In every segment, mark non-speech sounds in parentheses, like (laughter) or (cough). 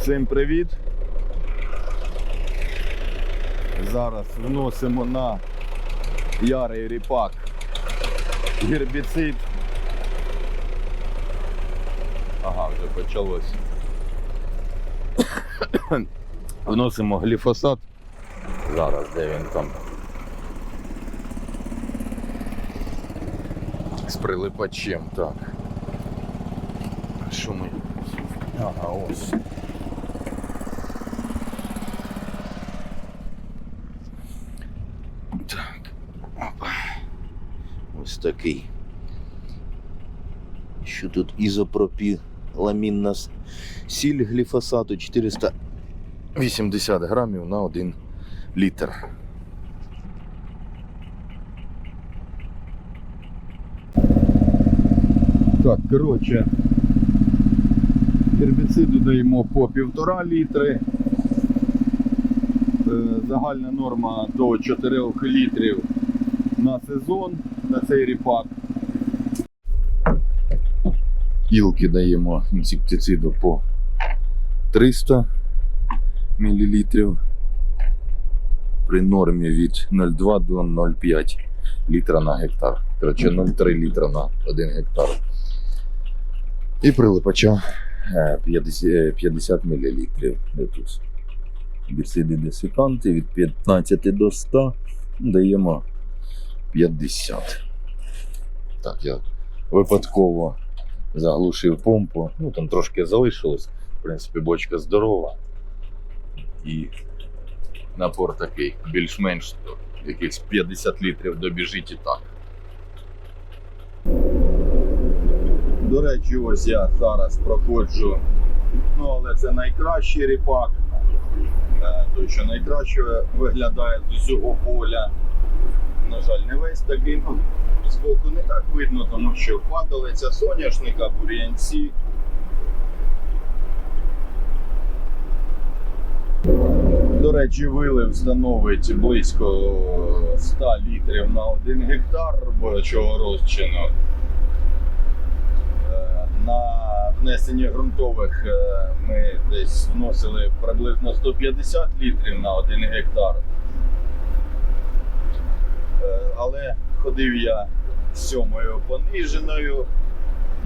Всім привіт! Зараз вносимо на ярий ріпак гербіцид. Ага, вже почалось. (coughs) Вносимо гліфосат. Зараз де він там. З прилипачем, так. Що? Ага, ось. Ось такий. Що тут ізопропіламінна сіль гліфосату 480 грамів на 1 літр. Так, коротше, гербіциду даємо по півтора літри. Е, Загальна норма до 4 літрів на сезон на цей ріпак. Ілки даємо інсектициду по 300 мл при нормі від 0,2 до 0,5 літра на гектар. Коротше, 0,3 літра на 1 гектар. І прилипача е, 50, е, 50 мл. Біциди десиканти від 15 до 100 даємо 50. Так, я випадково заглушив помпу. Ну там трошки залишилось. В принципі, бочка здорова. І напор такий більш-менш якихось 50 літрів добіжить і так. До речі, ось я зараз проходжу. Ну, але це найкращий ріпак. Е, Той, що найкраще виглядає з усього поля. На жаль, не весь такий. Ну, збоку не так видно, тому що падалиця соняшника, бур'янці. До речі, вилив становить близько 100 літрів на 1 гектар робочого розчину. Е, На внесенні ґрунтових е, ми десь вносили приблизно 150 літрів на 1 гектар. Е, Але ходив я з сьомою пониженою,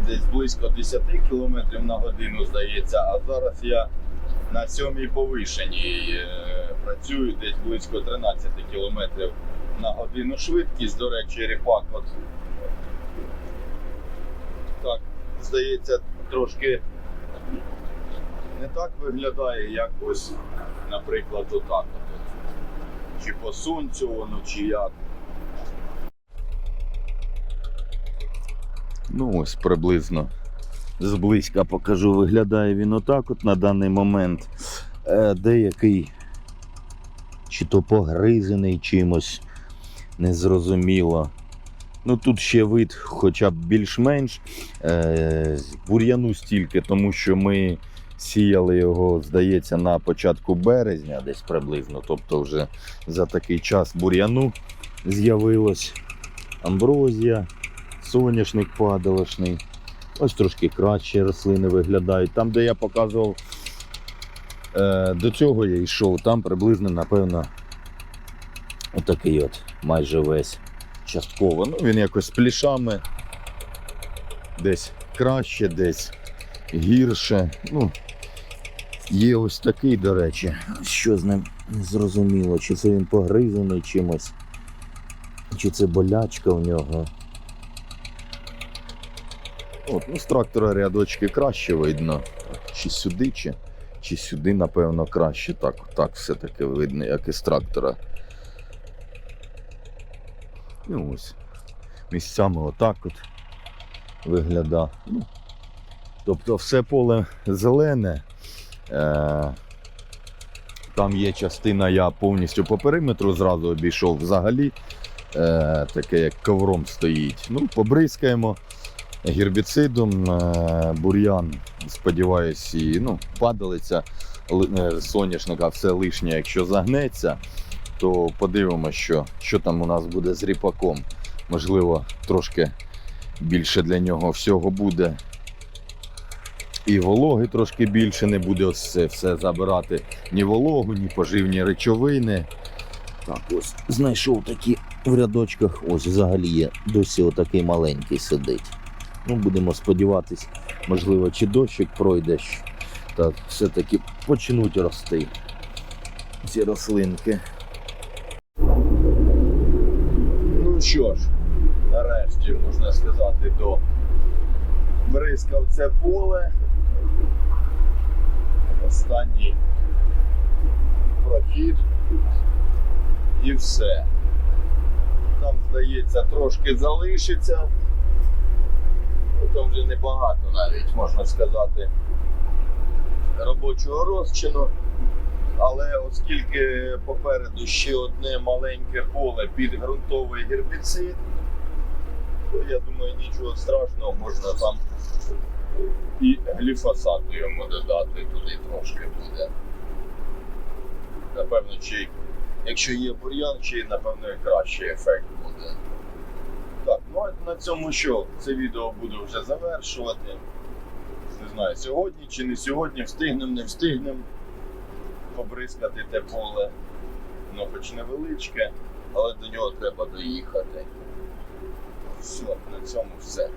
десь близько 10 км на годину, здається, а зараз я на сьомій повишеній е, працюю десь близько 13 км на годину швидкість. До речі, ріпак от так, здається, трошки не так виглядає, як ось, наприклад, отак. От. Чи по сонцю воно, чи як. Ну, ось приблизно зблизька покажу. Виглядає він отак от на даний момент. Е, деякий чи то погризений чимось, незрозуміло. Ну тут ще вид хоча б більш-менш. Е, бур'яну стільки, тому що ми сіяли його, здається, на початку березня, десь приблизно. Тобто вже за такий час бур'яну з'явилось амброзія, соняшник падалошний. Ось трошки краще рослини виглядають. Там, де я показував, е, до цього я йшов, там приблизно, напевно, отакий от майже весь частково. Ну, він якось з плішами. Десь краще, десь гірше. Ну, є ось такий, до речі. Що з ним зрозуміло, чи це він погризаний чимось, чи це болячка у нього. От, ну, з трактора рядочки краще видно. Чи сюди, чи, чи сюди, напевно, краще. Так, так все-таки видно, як із трактора. І ось. Місцями отак от виглядає. Ну, тобто все поле зелене. Е- там є частина, я повністю по периметру зразу обійшов взагалі. Е- таке як ковром стоїть. Ну, побризкаємо гербіцидом, е, бур'ян, сподіваюсь, і ну, падалиця е, соняшника, все лишнє, якщо загнеться, то подивимося, що, що там у нас буде з ріпаком. Можливо, трошки більше для нього всього буде. і вологи трошки більше, не буде це все забирати ні вологу, ні поживні речовини. Так, ось знайшов такі в рядочках. Ось взагалі є досі отакий маленький сидить. Ну, будемо сподіватись, можливо, чи дощик пройде. Так, все-таки почнуть рости ці рослинки. Ну що ж, нарешті можна сказати, до бризкав це поле. Останній прохід і все. Там, здається, трошки залишиться. Там вже небагато навіть, можна сказати, робочого розчину. Але оскільки попереду ще одне маленьке поле під ґрунтовий гербіцид, то я думаю, нічого страшного, можна там і гліфосату йому додати туди трошки буде. Напевно, чи якщо є бур'ян, чи напевно і кращий ефект буде. Ну на цьому що? Це відео буду вже завершувати. Не знаю, сьогодні чи не сьогодні, встигнемо, не встигнемо побризкати те поле. Воно хоч невеличке, але до нього треба доїхати. Все, на цьому все.